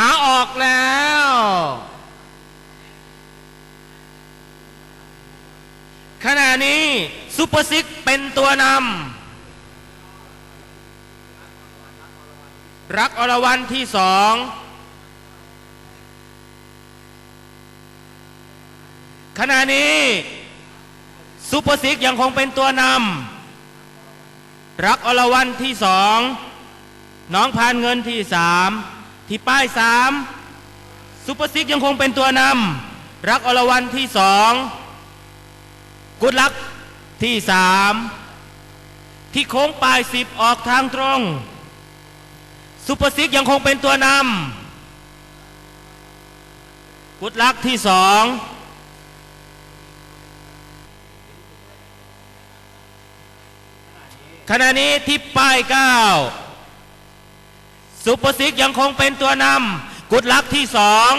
มาออกแล้ว ขณะนี้ซูเปอร์ซิกเป็นตัวนำรักอรวรรณที่สองขณะนี้ซูเปอร์ซิกยังคงเป็นตัวนำรักอรวรรณที่สองน้องพานเงินที่สาม ที่ป้ายสามซูเปอร์ซิกยังคงเป็นตัวนำรักอรวรรณที่สองกุดลักที่สามที่โค้งปลายสิบออกทางตรงซูเปอร์ซิกยังคงเป็นตัวนำกุดลักที่สองขณะนี้ที่ป้ายเก้า ซูเปอร์ซิกยังคงเป็นตัวนำกุดลักที่สอง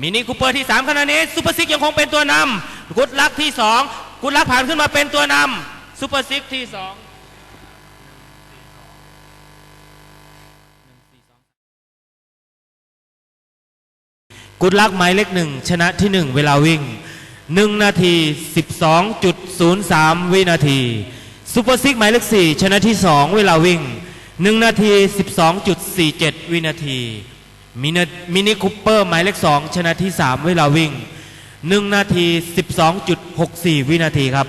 มินิคูเปอร์ที่สามขณะนี้ซูเปอร์ซิกยังคงเป็นตัวนำกุดลักที่สองกุดลักผ่านขึ้นมาเป็นตัวนำซูเปอร์ซิกที่สองกุดลักหมายเลขหนึ่งชนะที่หนึ่งเวลาวิ่งหนึ่งนาทีสิบสองจุดศูนย์สามวินาที ซูเปอร์ซิกหมายเลขสี่ชนะที่สองเวลาวิ่งหนึ่งนาทีสิบสองจุดสี่เจ็ดวินาทีมินิมินิคูเปอร์หมายเลขสองชนะที่สามเวลาวิ่งหนึ่งนาทีสิบสองจุดหกสี่วินาทีครับ